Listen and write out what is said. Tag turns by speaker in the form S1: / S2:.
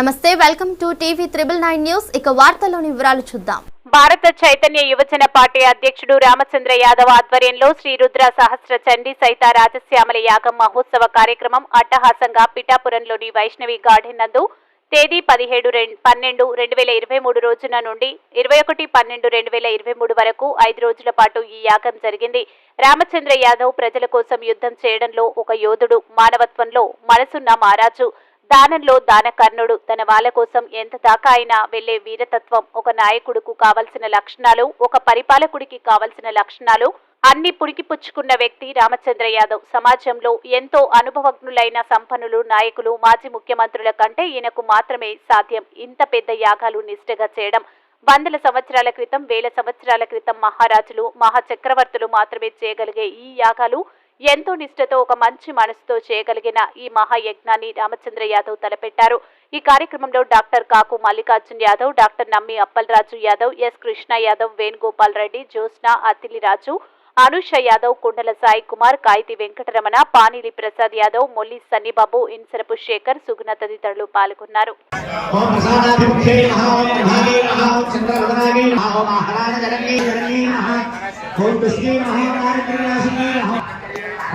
S1: నమస్తే welcome to TV triple nine news. ఇక వార్తల్లోని వివరాలు చూద్దాం.
S2: భారత చైతన్య యువజన పార్టీ అధ్యక్షుడు రామచంద్ర యాదవ్ ఆధ్వర్యంలో శ్రీ రుద్ర సహస్ర చండీ సైత రాజశ్యామల యాగం మహోత్సవ కార్యక్రమం అట్టహాసంగా పిఠాపురంలోని వైష్ణవి గార్డెన్ నందు తేదీ పదిహేడు రెం- పన్నెండు రెండు వేల ఇరవై మూడు రోజున నుండి ఇరవై ఒకటి పన్నెండు రెండు వేల ఇరవై మూడు వరకు ఐదు రోజుల పాటు ఈ యాగం జరిగింది. రామచంద్ర యాదవ్ ప్రజల కోసం యుద్ధం చేయడంలో ఒక యోధుడు మానవత్వంలో మనసున్న మహారాజు. దానంలో దానకర్ణుడు. తన వాళ్ళ కోసం ఎంత దాకా అయినా వెళ్ళే వీరతత్వం ఒక నాయకుడుకు కావలసిన లక్షణాలు ఒక పరిపాలకుడికి కావలసిన లక్షణాలు అన్ని పుడికిపుచ్చుకున్న వ్యక్తి రామచంద్ర యాదవ్. సమాజంలో ఎంతో అనుభవజ్ఞులైన సంపన్నులు నాయకులు మాజీ ముఖ్యమంత్రుల కంటే ఈయనకు మాత్రమే సాధ్యం. ఇంత పెద్ద యాగాలు నిష్ఠగా చేయడం. వందల సంవత్సరాల క్రితం వేల సంవత్సరాల క్రితం మహారాజులు మహాచక్రవర్తులు మాత్రమే చేయగలిగే ఈ యాగాలు ఎంతో నిష్ఠతో ఒక మంచి మనసుతో చేయగలిగిన ఈ మహాయజ్ఞాన్ని రామచంద్ర యాదవ్ తలపెట్టారు. ఈ కార్యక్రమంలో డాక్టర్ కాకు మల్లికార్జున్ యాదవ్ డాక్టర్ నమ్మి అప్పలరాజు యాదవ్ ఎస్ కృష్ణ యాదవ్ వేణుగోపాల్ రెడ్డి జ్యోత్స్న అతిలిరాజు అనుష యాదవ్ కుండల సాయి కుమార్ కాయితి వెంకటరమణ పానీలి ప్రసాద్ యాదవ్ మొల్లి సన్నిబాబు ఇన్సరపు శేఖర్ సుగుణ తదితరులు పాల్గొన్నారు.
S3: ఓం